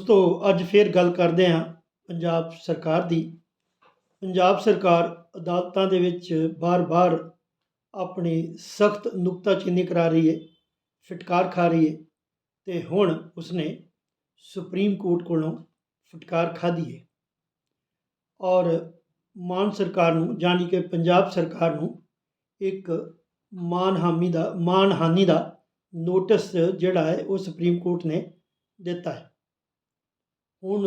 ਦੋਸਤੋ, ਅੱਜ ਫੇਰ ਗੱਲ ਕਰਦੇ ਹਾਂ ਪੰਜਾਬ ਸਰਕਾਰ ਦੀ। ਪੰਜਾਬ ਸਰਕਾਰ ਅਦਾਲਤਾਂ ਦੇ ਵਿੱਚ ਬਾਰ-ਬਾਰ ਆਪਣੀ ਸਖਤ ਨੁਕਤਾਚੀਨੀ ਕਰਾ ਰਹੀ ਹੈ, ਫਟਕਾਰ ਖਾ ਰਹੀ ਹੈ ਤੇ ਹੁਣ ਉਸਨੇ ਸੁਪਰੀਮ ਕੋਰਟ ਕੋਲੋਂ ਫਟਕਾਰ ਖਾਧੀ ਹੈ। ਔਰ ਮਾਨ ਸਰਕਾਰ ਨੂੰ ਜਾਣੀ ਕਿ ਪੰਜਾਬ ਸਰਕਾਰ ਨੂੰ ਇੱਕ ਮਾਨਹਾਨੀ ਦਾ ਮਾਨਹਾਨੀ ਦਾ ਨੋਟਿਸ ਜਿਹੜਾ ਹੈ ਉਹ ਸੁਪਰੀਮ ਕੋਰਟ ਨੇ ਦਿੱਤਾ ਹੈ। ਹੁਣ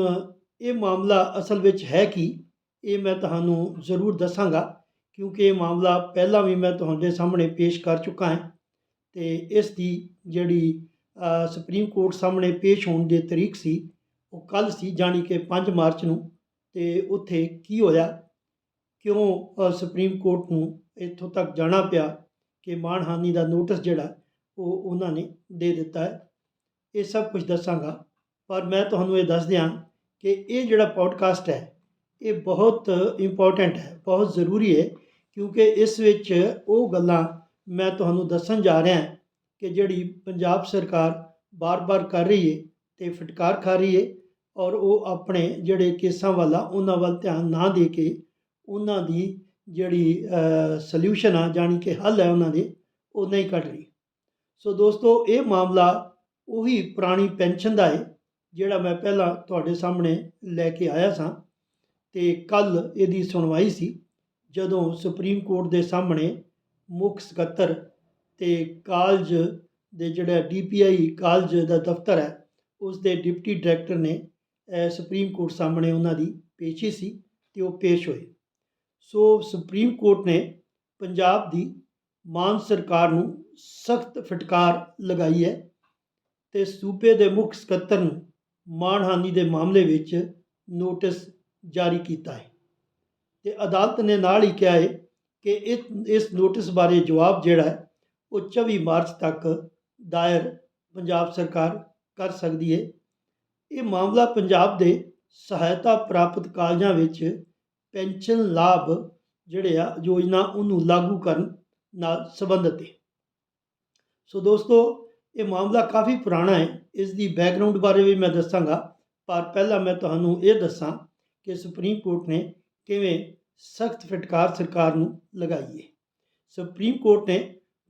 ਇਹ ਮਾਮਲਾ ਅਸਲ ਵਿੱਚ ਹੈ ਕੀ? ਇਹ ਮੈਂ ਤੁਹਾਨੂੰ ਜ਼ਰੂਰ ਦੱਸਾਂਗਾ, ਕਿਉਂਕਿ ਇਹ ਮਾਮਲਾ ਪਹਿਲਾਂ ਵੀ ਮੈਂ ਤੁਹਾਡੇ ਸਾਹਮਣੇ ਪੇਸ਼ ਕਰ ਚੁੱਕਾ ਹਾਂ ਤੇ ਇਸ ਦੀ ਜਿਹੜੀ ਸੁਪਰੀਮ ਕੋਰਟ ਸਾਹਮਣੇ ਪੇਸ਼ ਹੋਣ ਦੀ ਤਰੀਕ ਸੀ, ਉਹ ਕੱਲ ਸੀ, ਜਾਣੀ ਕਿ 5 ਮਾਰਚ ਨੂੰ, ਤੇ ਉੱਥੇ ਕੀ ਹੋਇਆ? ਕਿਉਂ ਸੁਪਰੀਮ ਕੋਰਟ ਨੂੰ ਇੱਥੋਂ ਤੱਕ ਜਾਣਾ ਪਿਆ ਕਿ ਮਾਣਹਾਨੀ ਦਾ ਨੋਟਿਸ ਜਿਹੜਾ, ਉਹ ਉਹਨਾਂ ਨੇ ਦੇ ਦਿੱਤਾ ਹੈ? ਇਹ ਸਭ ਕੁਝ ਦੱਸਾਂਗਾ। ਪਰ ਮੈਂ ਤੁਹਾਨੂੰ ਇਹ ਦੱਸ ਦਿਆਂ ਕਿ ਇਹ ਜਿਹੜਾ ਪੋਡਕਾਸਟ ਹੈ, ਇਹ ਬਹੁਤ ਇੰਪੋਰਟੈਂਟ ਹੈ, ਬਹੁਤ ਜ਼ਰੂਰੀ ਹੈ, ਕਿਉਂਕਿ ਇਸ ਵਿੱਚ ਉਹ ਗੱਲਾਂ ਮੈਂ ਤੁਹਾਨੂੰ ਦੱਸਣ ਜਾ ਰਿਹਾ ਕਿ ਜਿਹੜੀ ਪੰਜਾਬ ਸਰਕਾਰ ਬਾਰ-ਬਾਰ ਕਰ ਰਹੀ ਹੈ ਤੇ ਫਟਕਾਰ ਖਾ ਰਹੀ ਹੈ ਔਰ ਉਹ ਆਪਣੇ ਜਿਹੜੇ ਕੇਸਾਂ ਵਾਲਾ ਉਹਨਾਂ ਵੱਲ ਧਿਆਨ ਨਾ ਦੇ ਕੇ ਉਹਨਾਂ ਦੀ ਜਿਹੜੀ ਸੋਲੂਸ਼ਨ ਆ, ਜਾਣੀ ਕਿ ਹੱਲ ਹੈ ਉਹਨਾਂ ਦੇ, ਉਹ ਨਹੀਂ ਕੱਢ ਰਹੀ। ਸੋ ਦੋਸਤੋ, ਇਹ ਮਾਮਲਾ ਉਹੀ ਪੁਰਾਣੀ ਪੈਨਸ਼ਨ ਦਾ ਹੈ ਜਿਹੜਾ ਮੈਂ ਪਹਿਲਾਂ ਤੁਹਾਡੇ ਸਾਹਮਣੇ ਲੈ ਕੇ ਆਇਆ ਸਾਂ ਤੇ ਕੱਲ ਇਹਦੀ ਸੁਣਵਾਈ ਸੀ, ਜਦੋਂ ਸੁਪਰੀਮ ਕੋਰਟ ਦੇ ਸਾਹਮਣੇ ਮੁੱਖ ਸਕੱਤਰ ਤੇ ਕਾਲਜ ਦੇ ਜਿਹੜਾ ਡੀਪੀਆਈ ਕਾਲਜ ਦਾ ਦਫ਼ਤਰ ਹੈ ਉਸ ਦੇ ਡਿਪਟੀ ਡਾਇਰੈਕਟਰ ਨੇ ਸੁਪਰੀਮ ਕੋਰਟ ਸਾਹਮਣੇ ਉਹਨਾਂ ਦੀ ਪੇਸ਼ੀ ਸੀ ਤੇ ਉਹ ਪੇਸ਼ ਹੋਏ। ਸੋ ਸੁਪਰੀਮ ਕੋਰਟ ਨੇ ਪੰਜਾਬ ਦੀ ਮਾਨ ਸਰਕਾਰ ਨੂੰ ਸਖਤ ਫਟਕਾਰ ਲਗਾਈ ਹੈ ਤੇ ਸੂਬੇ ਦੇ ਮੁੱਖ ਸਕੱਤਰ ਨੂੰ ਮਾਣਹਾਨੀ ਦੇ ਮਾਮਲੇ ਵਿੱਚ ਨੋਟਿਸ ਜਾਰੀ ਕੀਤਾ ਹੈ। ਤੇ ਅਦਾਲਤ ਨੇ ਨਾਲ ਹੀ ਕਿਹਾ ਹੈ ਕਿ ਇਸ ਨੋਟਿਸ ਬਾਰੇ ਜਵਾਬ ਜਿਹੜਾ ਹੈ, ਉਹ 24 ਮਾਰਚ ਤੱਕ ਦਾਇਰ ਪੰਜਾਬ ਸਰਕਾਰ ਕਰ ਸਕਦੀ ਹੈ। ਇਹ ਮਾਮਲਾ ਪੰਜਾਬ ਦੇ ਸਹਾਇਤਾ ਪ੍ਰਾਪਤ ਕਾਲਜਾਂ ਵਿੱਚ ਪੈਨਸ਼ਨ ਲਾਭ ਜਿਹੜੇ ਆ, ਯੋਜਨਾ ਉਹਨੂੰ ਲਾਗੂ ਕਰਨ ਨਾਲ ਸੰਬੰਧਿਤ ਹੈ। ਸੋ ਦੋਸਤੋ ਇਹ ਮਾਮਲਾ ਕਾਫੀ ਪੁਰਾਣਾ ਹੈ। ਇਸ ਦੀ ਬੈਕਗ੍ਰਾਉਂਡ ਬਾਰੇ ਵੀ ਮੈਂ ਦੱਸਾਂਗਾ। ਪਰ ਪਹਿਲਾਂ ਮੈਂ ਤੁਹਾਨੂੰ ਇਹ ਦੱਸਾਂ ਕਿ ਸੁਪਰੀਮ ਕੋਰਟ ਨੇ ਕਿਵੇਂ ਸਖਤ ਫਟਕਾਰ ਸਰਕਾਰ ਨੂੰ ਲਗਾਈ ਹੈ। ਸੁਪਰੀਮ ਕੋਰਟ ਨੇ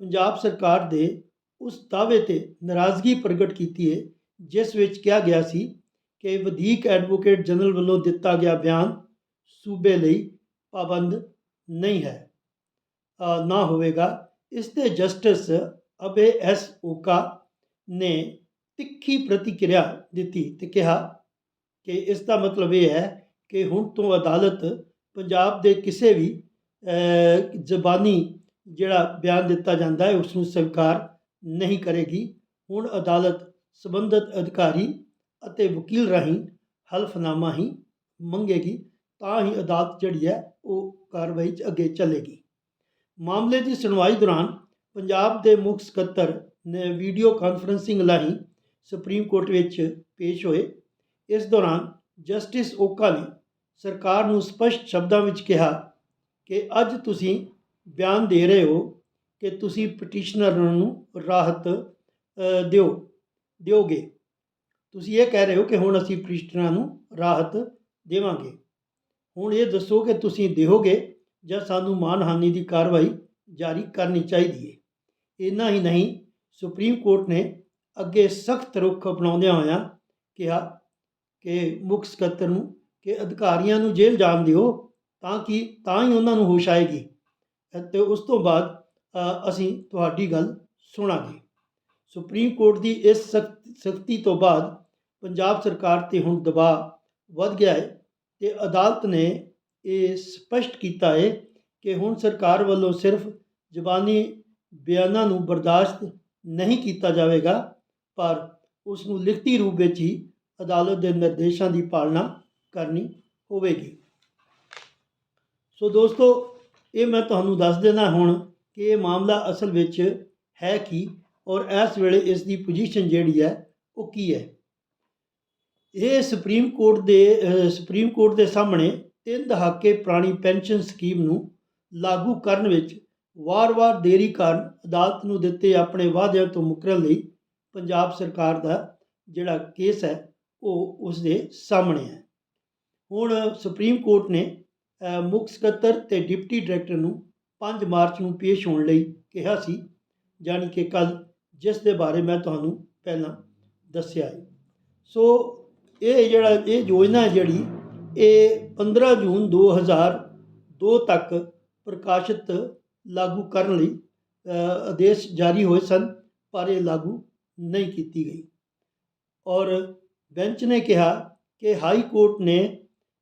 ਪੰਜਾਬ ਸਰਕਾਰ ਦੇ ਉਸ ਦਾਅਵੇ ਤੇ ਨਾਰਾਜ਼ਗੀ ਪ੍ਰਗਟ ਕੀਤੀ ਹੈ, ਜਿਸ ਵਿੱਚ ਕਿਹਾ ਗਿਆ ਸੀ ਕਿ ਵਧੀਕ ਐਡਵੋਕੇਟ ਜਨਰਲ ਵੱਲੋਂ ਦਿੱਤਾ ਗਿਆ ਬਿਆਨ ਸੂਬੇ ਲਈ ਪਾਬੰਦ ਨਹੀਂ ਹੈ। ਨਾ ਹੋਵੇਗਾ। ਇਸ ਤੇ ਜਸਟਿਸ ਅਬੇ ਐਸ ਓਕਾ ਨੇ ਤਿੱਖੀ ਪ੍ਰਤੀਕਿਰਿਆ ਦਿੱਤੀ ਤੇ ਕਿਹਾ ਕਿ ਇਸ ਦਾ ਮਤਲਬ ਇਹ ਹੈ ਕਿ ਹੁਣ ਤੋਂ ਅਦਾਲਤ ਪੰਜਾਬ ਦੇ ਕਿਸੇ ਵੀ ਜ਼ਬਾਨੀ ਜਿਹੜਾ ਬਿਆਨ ਦਿੱਤਾ ਜਾਂਦਾ ਹੈ ਉਸ ਨੂੰ ਸਵੀਕਾਰ ਨਹੀਂ ਕਰੇਗੀ। ਹੁਣ ਅਦਾਲਤ ਸੰਬੰਧਿਤ ਅਧਿਕਾਰੀ ਅਤੇ ਵਕੀਲ ਰਾਹੀਂ ਹਲਫਨਾਮਾ ਹੀ ਮੰਗੇਗੀ, ਤਾਂ ਹੀ ਅਦਾਲਤ ਜਿਹੜੀ ਹੈ, ਉਹ ਕਾਰਵਾਈ 'ਚ ਅੱਗੇ ਚੱਲੇਗੀ। ਮਾਮਲੇ ਦੀ ਸੁਣਵਾਈ ਦੌਰਾਨ ਪੰਜਾਬ ਦੇ ਮੁੱਖ ਸਕੱਤਰ ਨੇ ਵੀਡੀਓ ਕਾਨਫਰੰਸਿੰਗ ਰਾਹੀਂ ਸੁਪਰੀਮ ਕੋਰਟ ਵਿੱਚ ਪੇਸ਼ ਹੋਏ। ਇਸ ਦੌਰਾਨ ਜਸਟਿਸ ਓਕਾ ਨੇ ਸਰਕਾਰ ਨੂੰ ਸਪਸ਼ਟ ਸ਼ਬਦਾਂ ਵਿੱਚ ਕਿਹਾ ਕਿ ਅੱਜ ਤੁਸੀਂ ਬਿਆਨ ਦੇ ਰਹੇ ਹੋ ਕਿ ਤੁਸੀਂ ਪਟੀਸ਼ਨਰ ਨੂੰ ਰਾਹਤ ਦਿਓ, ਦਿਓਗੇ। ਤੁਸੀਂ ਇਹ ਕਹਿ ਰਹੇ ਹੋ ਕਿ ਹੁਣ ਅਸੀਂ ਪਟੀਸ਼ਨਰਾਂ ਨੂੰ ਰਾਹਤ ਦੇਵਾਂਗੇ। ਹੁਣ ਇਹ ਦੱਸੋ ਕਿ ਤੁਸੀਂ ਦਿਓਗੇ ਜਾਂ ਸਾਨੂੰ ਮਾਨਹਾਨੀ ਦੀ ਕਾਰਵਾਈ ਜਾਰੀ ਕਰਨੀ ਚਾਹੀਦੀ ਹੈ ਇੰਨਾ ਹੀ ਨਹੀਂ, ਸੁਪਰੀਮ ਕੋਰਟ ਨੇ ਅੱਗੇ ਸਖਤ ਰੁਖ ਅਪਣਾਉਂਦਿਆਂ ਹੋਇਆਂ ਕਿਹਾ ਕਿ ਮੁੱਖ ਸਕੱਤਰ ਨੂੰ ਕਿ ਅਧਿਕਾਰੀਆਂ ਨੂੰ ਜੇਲ੍ਹ ਜਾਣ ਦਿਓ ਤਾਂ ਕਿ, ਤਾਂ ਹੀ ਉਹਨਾਂ ਨੂੰ ਹੋਸ਼ ਆਏਗੀ। ਅਤੇ ਉਸ ਤੋਂ ਬਾਅਦ ਅਸੀਂ ਤੁਹਾਡੀ ਗੱਲ ਸੁਣਾਂਗੇ। ਸੁਪਰੀਮ ਕੋਰਟ ਦੀ ਇਸ ਸਖਤੀ ਤੋਂ ਬਾਅਦ ਪੰਜਾਬ ਸਰਕਾਰ ਤੇ ਹੁਣ ਦਬਾਅ ਵੱਧ ਗਿਆ ਹੈ ਤੇ ਅਦਾਲਤ ਨੇ ਇਹ ਸਪਸ਼ਟ ਕੀਤਾ ਹੈ ਕਿ ਹੁਣ ਸਰਕਾਰ ਵੱਲੋਂ ਸਿਰਫ ਜ਼ਬਾਨੀ ਬਿਆਨਾਂ ਨੂੰ ਬਰਦਾਸ਼ਤ ਨਹੀਂ ਕੀਤਾ ਜਾਵੇਗਾ, ਪਰ ਉਸ ਨੂੰ ਲਿਖਤੀ ਰੂਪ ਵਿੱਚ ਹੀ ਅਦਾਲਤ ਦੇ ਨਿਰਦੇਸ਼ਾਂ ਦੀ ਪਾਲਣਾ ਕਰਨੀ ਹੋਵੇਗੀ। ਸੋ ਦੋਸਤੋ, ਇਹ ਮੈਂ ਤੁਹਾਨੂੰ ਦੱਸ ਦੇਣਾ ਹੁਣ ਕਿ ਇਹ ਮਾਮਲਾ ਅਸਲ ਵਿੱਚ ਹੈ ਕੀ ਔਰ ਇਸ ਵੇਲੇ ਇਸ ਦੀ ਪੋਜੀਸ਼ਨ ਜਿਹੜੀ ਹੈ ਉਹ ਕੀ ਹੈ। ਇਹ ਸੁਪਰੀਮ ਕੋਰਟ ਦੇ ਸੁਪਰੀਮ ਕੋਰਟ ਦੇ ਸਾਹਮਣੇ ਤਿੰਨ ਦਹਾਕੇ ਪੁਰਾਣੀ ਪੈਨਸ਼ਨ ਸਕੀਮ ਨੂੰ ਲਾਗੂ ਕਰਨ ਵਿੱਚ ਵਾਰ-ਵਾਰ ਦੇਰੀ ਕਾਰਨ ਅਦਾਲਤ ਨੂੰ ਦਿੱਤੇ ਆਪਣੇ ਵਾਅਦਿਆਂ ਤੋਂ ਮੁਕਰਨ ਲਈ ਪੰਜਾਬ ਸਰਕਾਰ ਦਾ ਜਿਹੜਾ ਕੇਸ ਹੈ, ਉਹ ਉਸ ਦੇ ਸਾਹਮਣੇ ਹੈ। ਹੁਣ ਸੁਪਰੀਮ ਕੋਰਟ ਨੇ ਮੁੱਖ ਸਕੱਤਰ ਤੇ ਡਿਪਟੀ ਡਾਇਰੈਕਟਰ ਨੂੰ 5 ਮਾਰਚ ਨੂੰ ਪੇਸ਼ ਹੋਣ ਲਈ ਕਿਹਾ ਸੀ ਜਾਣੀ ਕਿ ਕੱਲ ਜਿਸ ਦੇ ਬਾਰੇ ਮੈਂ ਤੁਹਾਨੂੰ ਪਹਿਲਾਂ ਦੱਸਿਆ ਹੈ। ਸੋ ਇਹ ਜਿਹੜਾ, ਇਹ ਯੋਜਨਾ ਹੈ ਜਿਹੜੀ, ਇਹ 15 ਜੂਨ 2002 ਤੱਕ ਪ੍ਰਕਾਸ਼ਿਤ ਲਾਗੂ ਕਰਨ ਲਈ ਆਦੇਸ਼ ਜਾਰੀ ਹੋਏ ਸਨ ਪਰ ਇਹ ਲਾਗੂ ਨਹੀਂ ਕੀਤੀ ਗਈ। ਔਰ ਬੈਂਚ ਨੇ ਕਿਹਾ ਕਿ ਹਾਈ ਕੋਰਟ ਨੇ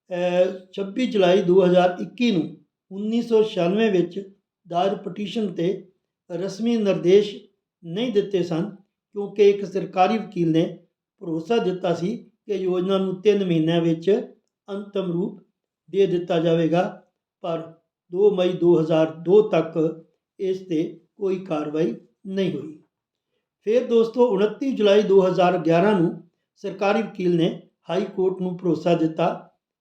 ਅ, 26 ਜੁਲਾਈ 2021 ਨੂੰ 1996 ਵਿੱਚ ਦਾਇਰ ਪਟੀਸ਼ਨ ਤੇ ਰਸਮੀ ਨਿਰਦੇਸ਼ ਨਹੀਂ ਦਿੱਤੇ ਸਨ ਕਿਉਂਕਿ ਇੱਕ ਸਰਕਾਰੀ ਵਕੀਲ ਨੇ ਭਰੋਸਾ ਦਿੱਤਾ ਸੀ ਕਿ ਯੋਜਨਾ ਨੂੰ 3 ਮਹੀਨਿਆਂ ਵਿੱਚ ਅੰਤਮ ਰੂਪ ਦੇ ਦਿੱਤਾ ਜਾਵੇਗਾ। ਪਰ 2 ਮਈ 2002 ਤੱਕ ਇਸ ਤੇ ਕੋਈ ਕਾਰਵਾਈ ਨਹੀਂ ਹੋਈ। ਫਿਰ ਦੋਸਤੋ 29 ਜੁਲਾਈ 2011 ਨੂੰ ਸਰਕਾਰੀ ਵਕੀਲ ਨੇ ਹਾਈ ਕੋਰਟ ਨੂੰ ਭਰੋਸਾ ਦਿੱਤਾ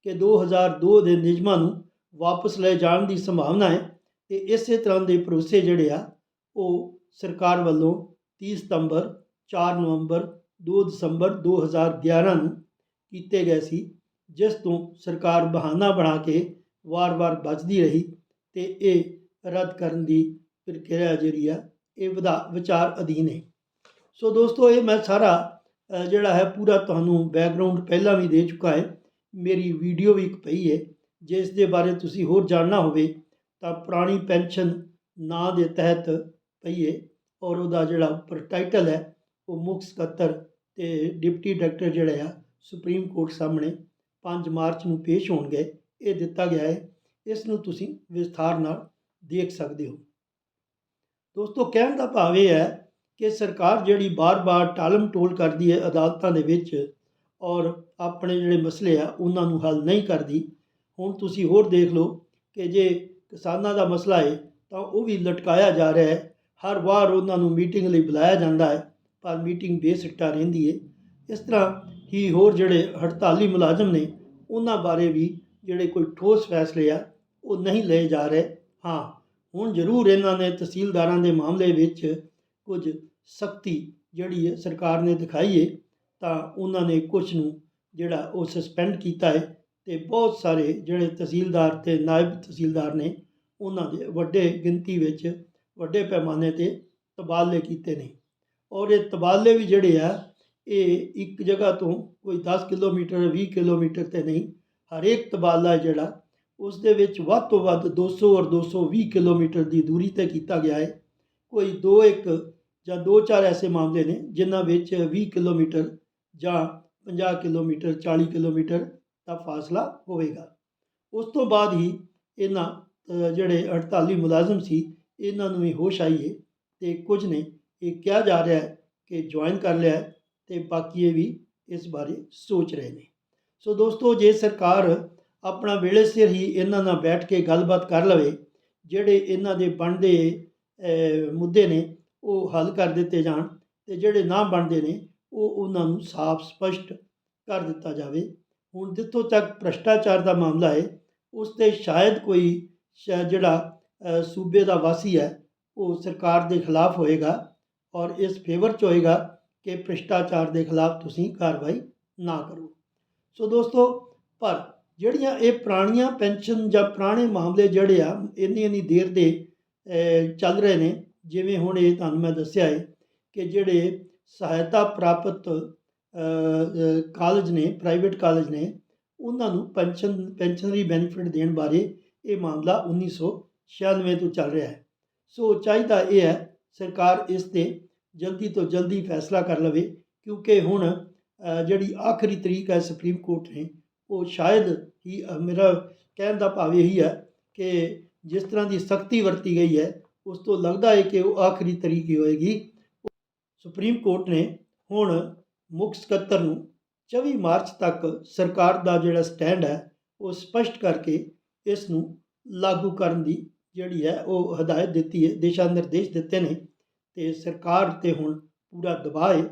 ਕਿ 2002 ਦੇ ਨਿਯਮਾਂ ਨੂੰ ਵਾਪਸ ਲਏ ਜਾਣ ਦੀ ਸੰਭਾਵਨਾ ਹੈ ਤੇ ਇਸੇ ਤਰ੍ਹਾਂ ਦੇ ਭਰੋਸੇ ਜਿਹੜੇ ਆ, ਉਹ ਸਰਕਾਰ ਵੱਲੋਂ 30 ਸਤੰਬਰ 4 ਨਵੰਬਰ 2 ਦਸੰਬਰ 2011 ਨੂੰ ਕੀਤੇ ਗਏ ਸੀ, ਜਿਸ ਤੋਂ ਸਰਕਾਰ ਬਹਾਨਾ ਬਣਾ ਕੇ ਵਾਰ-ਵਾਰ ਬਚਦੀ ਰਹੀ ਤੇ ਇਹ ਰੱਦ ਕਰਨ ਦੀ ਪ੍ਰਕਿਰਿਆ ਜਿਹੜੀ ਆ, ਇਹ ਵਿਧਾ ਵਿਚਾਰ ਅਧੀਨ ਹੈ। ਸੋ ਦੋਸਤੋ, ਇਹ ਮੈਂ ਸਾਰਾ ਜਿਹੜਾ ਹੈ, ਪੂਰਾ ਤੁਹਾਨੂੰ ਬੈਕਗ੍ਰਾਉਂਡ ਪਹਿਲਾਂ ਵੀ ਦੇ ਚੁੱਕਾ ਹੈ। ਮੇਰੀ ਵੀਡੀਓ ਵੀ ਇੱਕ ਪਈ ਹੈ। ਜਿਸ ਦੇ ਬਾਰੇ ਤੁਸੀਂ ਹੋਰ ਜਾਣਨਾ ਹੋਵੇ, ਤਾਂ ਪੁਰਾਣੀ ਪੈਨਸ਼ਨ ਨਾਂ ਦੇ ਤਹਿਤ ਪਈ ਹੈ ਔਰ ਉਹਦਾ ਜਿਹੜਾ ਉੱਪਰ ਟਾਈਟਲ ਹੈ, ਉਹ ਮੁੱਖ ਸਕੱਤਰ ਤੇ ਡਿਪਟੀ ਡਾਇਰੈਕਟਰ ਜਿਹੜੇ ਆ, ਸੁਪਰੀਮ ਕੋਰਟ ਸਾਹਮਣੇ 5 ਮਾਰਚ ਨੂੰ ਪੇਸ਼ ਹੋਣਗੇ। ਇਹ ਦਿੱਤਾ ਗਿਆ ਹੈ ਇਸ ਨੂੰ ਤੁਸੀਂ ਵਿਸਥਾਰ ਨਾਲ ਦੇਖ ਸਕਦੇ ਹੋ। ਦੋਸਤੋ, ਕਹਿਣ ਦਾ ਭਾਵ ਇਹ ਹੈ ਕਿ ਸਰਕਾਰ ਜਿਹੜੀ ਬਾਰ-ਬਾਰ ਟਾਲਮ ਟੋਲ ਕਰਦੀ ਹੈ ਅਦਾਲਤਾਂ ਦੇ ਵਿੱਚ ਔਰ ਆਪਣੇ ਜਿਹੜੇ ਮਸਲੇ ਆ, ਉਹਨਾਂ ਨੂੰ ਹੱਲ ਨਹੀਂ ਕਰਦੀ। ਹੁਣ ਤੁਸੀਂ ਹੋਰ ਦੇਖ ਲਓ ਕਿ ਜੇ ਕਿਸਾਨਾਂ ਦਾ ਮਸਲਾ ਹੈ ਤਾਂ ਉਹ ਵੀ ਲਟਕਾਇਆ ਜਾ ਰਿਹਾ ਹੈ। ਹਰ ਵਾਰ ਉਹਨਾਂ ਨੂੰ ਮੀਟਿੰਗ ਲਈ ਬੁਲਾਇਆ ਜਾਂਦਾ ਹੈ, ਪਰ ਮੀਟਿੰਗ ਬੇਸਿੱਟਾ ਰਹਿੰਦੀ ਹੈ ਇਸ ਤਰ੍ਹਾਂ ਹੀ ਹੋਰ ਜਿਹੜੇ ਹੜਤਾਲੀ ਮੁਲਾਜ਼ਮ ਨੇ, ਉਹਨਾਂ ਬਾਰੇ ਵੀ ਜਿਹੜੇ ਕੋਈ ਠੋਸ ਫੈਸਲੇ ਆ, ਉਹ ਨਹੀਂ ਲਏ ਜਾ ਰਹੇ। ਹਾਂ, ਹੁਣ ਜ਼ਰੂਰ ਇਹਨਾਂ ਨੇ ਤਹਿਸੀਲਦਾਰਾਂ ਦੇ ਮਾਮਲੇ ਵਿੱਚ ਕੁਝ ਸਖਤੀ ਜਿਹੜੀ ਹੈ ਸਰਕਾਰ ਨੇ ਦਿਖਾਈ ਹੈ ਤਾਂ ਉਹਨਾਂ ਨੇ ਕੁਝ ਨੂੰ ਜਿਹੜਾ ਉਹ ਸਸਪੈਂਡ ਕੀਤਾ ਹੈ ਤੇ ਬਹੁਤ ਸਾਰੇ ਜਿਹੜੇ ਤਹਿਸੀਲਦਾਰ ਤੇ ਨਾਇਬ ਤਹਿਸੀਲਦਾਰ ਨੇ, ਉਹਨਾਂ ਦੇ ਵੱਡੇ ਗਿਣਤੀ ਵਿੱਚ ਵੱਡੇ ਪੈਮਾਨੇ ਤੇ ਤਬਾਦਲੇ ਕੀਤੇ ਨੇ। ਔਰ ਇਹ ਤਬਾਦਲੇ ਵੀ ਜਿਹੜੇ ਆ, ਇਹ ਇੱਕ ਜਗ੍ਹਾ ਤੋਂ ਕੋਈ 10 ਕਿਲੋਮੀਟਰ 20 ਕਿਲੋਮੀਟਰ ਤੇ ਨਹੀਂ ਹਰੇਕ ਤਬਾਦਲਾ ਜਿਹੜਾ, ਉਸ ਦੇ ਵਿੱਚ ਵੱਧ ਤੋਂ ਵੱਧ 200 ਔਰ 220 ਕਿਲੋਮੀਟਰ ਦੀ ਦੂਰੀ ਤੇ ਕੀਤਾ ਗਿਆ ਹੈ। ਕੋਈ ਦੋ ਇੱਕ ਜਾਂ ਦੋ ਚਾਰ ਐਸੇ ਮਾਮਲੇ ਨੇ ਜਿਨ੍ਹਾਂ ਵਿੱਚ 20 ਕਿਲੋਮੀਟਰ ਜਾਂ 50 ਕਿਲੋਮੀਟਰ 40 ਕਿਲੋਮੀਟਰ ਦਾ ਫਾਸਲਾ ਹੋਵੇਗਾ। ਉਸ ਤੋਂ ਬਾਅਦ ਹੀ ਇਹਨਾਂ ਜਿਹੜੇ 48 ਮੁਲਾਜ਼ਮ ਸੀ, ਇਹਨਾਂ ਨੂੰ ਵੀ ਹੋਸ਼ ਆਈ ਹੈ ਤੇ ਕੁਝ ਨੇ ਇਹ ਕਿਹਾ ਜਾ ਰਿਹਾ ਹੈ ਕਿ ਜੁਆਇਨ ਕਰ ਲਿਆ ਹੈ ਤੇ ਬਾਕੀ ਇਹ ਵੀ ਇਸ ਬਾਰੇ ਸੋਚ ਰਹੇ ਨੇ। ਸੋ ਦੋਸਤੋ, ਜੇ ਸਰਕਾਰ ਆਪਣਾ ਵੇਲੇ ਸਿਰ ਹੀ ਇਹਨਾਂ ਨਾਲ ਬੈਠ ਕੇ ਗੱਲਬਾਤ ਕਰ ਲਵੇ, ਜਿਹੜੇ ਇਹਨਾਂ ਦੇ ਬਣਦੇ ਮੁੱਦੇ ਨੇ, ਉਹ ਹੱਲ ਕਰ ਦਿੱਤੇ ਜਾਣ ਤੇ ਜਿਹੜੇ ਨਾ ਬਣਦੇ ਨੇ, ਉਹ ਉਹਨਾਂ ਨੂੰ ਸਾਫ਼ ਸਪਸ਼ਟ ਕਰ ਦਿੱਤਾ ਜਾਵੇ। ਹੁਣ ਜਿੱਥੋਂ ਤੱਕ ਭ੍ਰਸ਼ਟਾਚਾਰ ਦਾ ਮਾਮਲਾ ਹੈ, ਉਸ ਤੇ ਸ਼ਾਇਦ ਕੋਈ ਸ਼ਾਇਦ ਜਿਹੜਾ ਸੂਬੇ ਦਾ ਵਾਸੀ ਹੈ, ਉਹ ਸਰਕਾਰ ਦੇ ਖਿਲਾਫ ਹੋਏਗਾ ਔਰ ਇਸ ਫੇਵਰ 'ਚ ਹੋਏਗਾ ਕਿ ਭ੍ਰਿਸ਼ਟਾਚਾਰ ਦੇ ਖਿਲਾਫ ਤੁਸੀਂ ਕਾਰਵਾਈ ਨਾ ਕਰੋ। ਸੋ ਦੋਸਤੋ, ਪਰ ਜਿਹੜੀਆਂ ਇਹ ਪੁਰਾਣੀਆਂ ਪੈਨਸ਼ਨ ਜਾਂ ਪੁਰਾਣੇ ਮਾਮਲੇ ਜਿਹੜੇ ਆ, ਇੰਨੀ ਇੰਨੀ ਦੇਰ ਦੇ ਚੱਲ ਰਹੇ ਨੇ, ਜਿਵੇਂ ਹੁਣ ਇਹ ਤੁਹਾਨੂੰ ਮੈਂ ਦੱਸਿਆ ਹੈ ਕਿ ਜਿਹੜੇ ਸਹਾਇਤਾ ਪ੍ਰਾਪਤ ਕਾਲਜ ਨੇ, ਪ੍ਰਾਈਵੇਟ ਕਾਲਜ ਨੇ, ਉਹਨਾਂ ਨੂੰ ਪੈਨਸ਼ਨ, ਪੈਨਸ਼ਨਰੀ ਬੈਨੀਫਿਟ ਦੇਣ ਬਾਰੇ ਇਹ ਮਾਮਲਾ 1996 ਤੋਂ ਚੱਲ ਰਿਹਾ ਹੈ। ਸੋ ਚਾਹੀਦਾ ਇਹ ਹੈ, ਸਰਕਾਰ ਇਸ ਤੇ ਜਲਦੀ ਤੋਂ ਜਲਦੀ ਫੈਸਲਾ ਕਰ ਲਵੇ, ਕਿਉਂਕਿ ਹੁਣ ਜਿਹੜੀ ਆਖਰੀ ਤਰੀਕ ਹੈ ਸੁਪਰੀਮ ਕੋਰਟ ਨੇ, ਉਹ ਸ਼ਾਇਦ ਹੀ ਮੇਰਾ ਕਹਿਣ ਦਾ ਭਾਵ ਇਹੀ ਹੈ ਕਿ ਜਿਸ ਤਰ੍ਹਾਂ ਦੀ ਸਖਤੀ ਵਰਤੀ ਗਈ ਹੈ, ਉਸ ਤੋਂ ਲੱਗਦਾ ਹੈ ਕਿ ਉਹ ਆਖਰੀ ਤਰੀਕ ਹੀ ਹੋਏਗੀ। ਸੁਪਰੀਮ ਕੋਰਟ ਨੇ ਹੁਣ ਮੁੱਖ ਸਕੱਤਰ ਨੂੰ 24 ਮਾਰਚ ਤੱਕ ਸਰਕਾਰ ਦਾ ਜਿਹੜਾ ਸਟੈਂਡ ਹੈ, ਉਹ ਸਪਸ਼ਟ ਕਰਕੇ ਇਸ ਨੂੰ ਲਾਗੂ ਕਰਨ ਦੀ ਜਿਹੜੀ ਹੈ, ਉਹ ਹਦਾਇਤ ਦਿੱਤੀ ਹੈ, ਦਿਸ਼ਾ ਨਿਰਦੇਸ਼ ਦਿੱਤੇ ਨੇ ਤੇ ਸਰਕਾਰ ਤੇ ਹੁਣ ਪੂਰਾ ਦਬਾਅ ਹੈ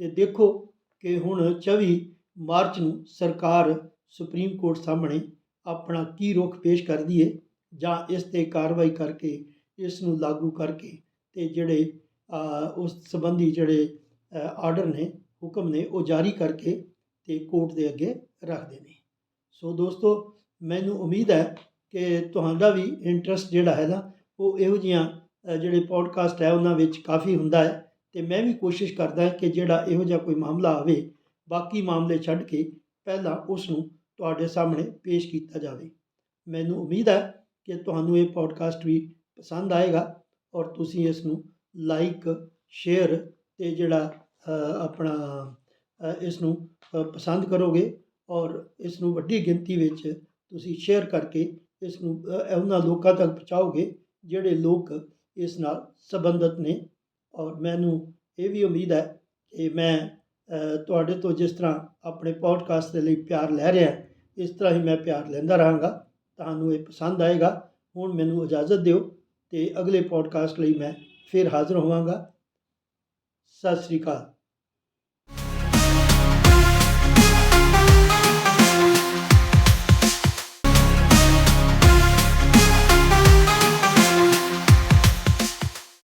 ਤੇ ਦੇਖੋ ਕਿ ਹੁਣ 24 ਮਾਰਚ ਨੂੰ ਸਰਕਾਰ ਸੁਪਰੀਮ ਕੋਰਟ ਸਾਹਮਣੇ ਆਪਣਾ ਕੀ ਰੁਖ ਪੇਸ਼ ਕਰਦੀ ਹੈ ਜਾਂ ਇਸ ਤੇ ਕਾਰਵਾਈ ਕਰਕੇ ਇਸ ਨੂੰ ਲਾਗੂ ਕਰਕੇ ਤੇ ਜਿਹੜੇ ਉਸ ਸੰਬੰਧੀ ਜਿਹੜੇ ਆਰਡਰ ਨੇ, ਹੁਕਮ ਨੇ ਉਹ ਜਾਰੀ ਕਰਕੇ ਤੇ ਕੋਰਟ ਦੇ ਅੱਗੇ ਰੱਖਦੇ ਨੇ। ਸੋ ਦੋਸਤੋ, ਮੈਨੂੰ ਉਮੀਦ ਹੈ ਕਿ ਤੁਹਾਡਾ ਵੀ ਇੰਟਰਸਟ ਜਿਹੜਾ ਹੈ ਨਾ ਉਹ ਇਹੋ ਜਿਹੀਆਂ ਜਿਹੜੇ ਪੋਡਕਾਸਟ ਹੈ, ਉਹਨਾਂ ਵਿੱਚ ਕਾਫੀ ਹੁੰਦਾ ਹੈ। ਤੇ ਮੈਂ ਵੀ ਕੋਸ਼ਿਸ਼ ਕਰਦਾ ਕਿ ਜਿਹੜਾ ਇਹੋ ਜਿਹਾ ਕੋਈ ਮਾਮਲਾ ਆਵੇ, ਬਾਕੀ ਮਾਮਲੇ ਛੱਡ ਕੇ ਪਹਿਲਾਂ ਉਸ ਨੂੰ ਤੁਹਾਡੇ ਸਾਹਮਣੇ ਪੇਸ਼ ਕੀਤਾ ਜਾਵੇ। ਮੈਨੂੰ ਉਮੀਦ ਹੈ ਕਿ ਤੁਹਾਨੂੰ ਇਹ ਪੋਡਕਾਸਟ ਵੀ ਪਸੰਦ ਆਏਗਾ ਔਰ ਤੁਸੀਂ ਇਸ ਨੂੰ ਲਾਈਕ ਸ਼ੇਅਰ ਤੇ ਜਿਹੜਾ ਆਪਣਾ ਇਸ ਨੂੰ ਪਸੰਦ ਕਰੋਗੇ ਔਰ ਇਸ ਨੂੰ ਵੱਡੀ ਗਿਣਤੀ ਵਿੱਚ ਤੁਸੀਂ ਸ਼ੇਅਰ ਕਰਕੇ ਇਸ ਨੂੰ ਉਹਨਾਂ ਲੋਕਾਂ ਤੱਕ ਪਹੁੰਚਾਓਗੇ ਜਿਹੜੇ ਲੋਕ ਇਸ ਨਾਲ ਸੰਬੰਧਿਤ ਨੇ ਔਰ ਮੈਨੂੰ ਇਹ ਵੀ ਉਮੀਦ ਹੈ ਕਿ ਮੈਂ ਤੁਹਾਡੇ ਤੋਂ ਜਿਸ ਤਰ੍ਹਾਂ ਆਪਣੇ ਪੋਡਕਾਸਟ ਦੇ ਲਈ ਪਿਆਰ ਲੈ ਰਿਹਾ, ਇਸ ਤਰ੍ਹਾਂ ਹੀ ਮੈਂ ਪਿਆਰ ਲੈਂਦਾ ਰਹਾਂਗਾ। ਤੁਹਾਨੂੰ ਇਹ ਪਸੰਦ ਆਏਗਾ। ਹੁਣ ਮੈਨੂੰ ਇਜਾਜ਼ਤ ਦਿਓ ਤੇ ਅਗਲੇ ਪੋਡਕਾਸਟ ਲਈ ਮੈਂ ਫਿਰ ਹਾਜ਼ਰ ਹੋਵਾਂਗਾ। ਸਤਿ ਸ੍ਰੀ ਅਕਾਲ।